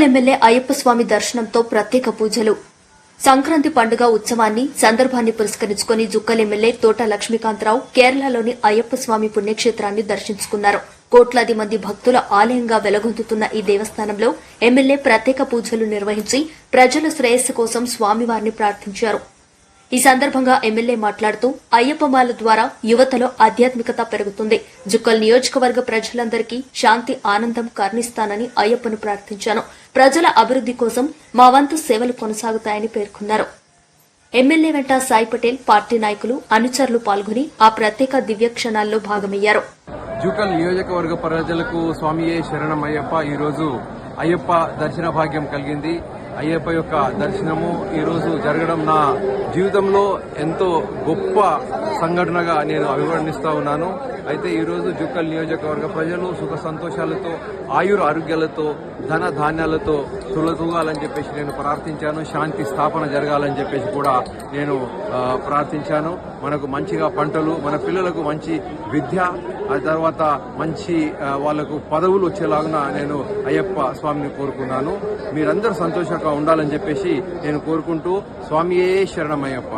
MLA Ayyappa Swamy దర్శనంతో ప్రత్యేక పూజలు. సంక్రాంతి పండుగ ఉత్సవాన్ని సందర్భాన్ని పురస్కరించుకుని జుక్కల్ ఎమ్మెల్యే తోట లక్ష్మీకాంతరావు కేరళలోని అయ్యప్ప స్వామి పుణ్యక్షేత్రాన్ని దర్శించుకున్నారు. కోట్లాది మంది భక్తుల ఆలయంగా వెలగొందుతున్న ఈ దేవస్థానంలో ఎమ్మెల్యే ప్రత్యేక పూజలు నిర్వహించి ప్రజల శ్రేయస్సు కోసం స్వామివారిని ప్రార్థించారు. ఈ సందర్భంగా ఎమ్మెల్యే మాట్లాడుతూ అయ్యప్పమాల ద్వారా యువతలో ఆధ్యాత్మికత పెరుగుతుంది. జుక్కల్ నియోజకవర్గ ప్రజలందరికీ శాంతి ఆనందం కర్ణిస్తానని అయ్యప్పను ప్రార్థించాను. ప్రజల అభివృద్ది కోసం మా వంతు సేవలు కొనసాగుతాయని పేర్కొన్నారు. ఎమ్మెల్యే వెంట సాయి పటేల్ పార్టీ నాయకులు అనుచరులు పాల్గొని ఆ ప్రత్యేక దివ్య క్షణాల్లో భాగమయ్యారు. జూకల్ నియోజకవర్గ ప్రజలకు స్వామియే శరణం అయ్యప్ప. ఈరోజు అయ్యప్ప దర్శన భాగ్యం కలిగింది. అయ్యప్ప యొక్క దర్శనము ఈరోజు జరగడం నా జీవితంలో ఎంతో గొప్ప సంఘటనగా నేను అభివర్ణిస్తా ఉన్నాను. అయితే ఈరోజు జుక్కల్ నియోజకవర్గ ప్రజలు సుఖ సంతోషాలతో ఆయుర ఆరోగ్యాలతో ధన ధాన్యాలతో తులతూగాలని చెప్పేసి నేను ప్రార్థించాను. శాంతి స్థాపన జరగాలని చెప్పేసి కూడా నేను ప్రార్థించాను. మనకు మంచిగా పంటలు మన పిల్లలకు మంచి విద్య ఆ తర్వాత మంచి వాళ్ళకు పదవులు వచ్చేలాగా నేను అయ్యప్ప స్వామిని కోరుకున్నాను. మీరందరూ సంతోషంగా ఉండాలని చెప్పేసి నేను కోరుకుంటూ స్వామియే శరణమయ్యప్ప.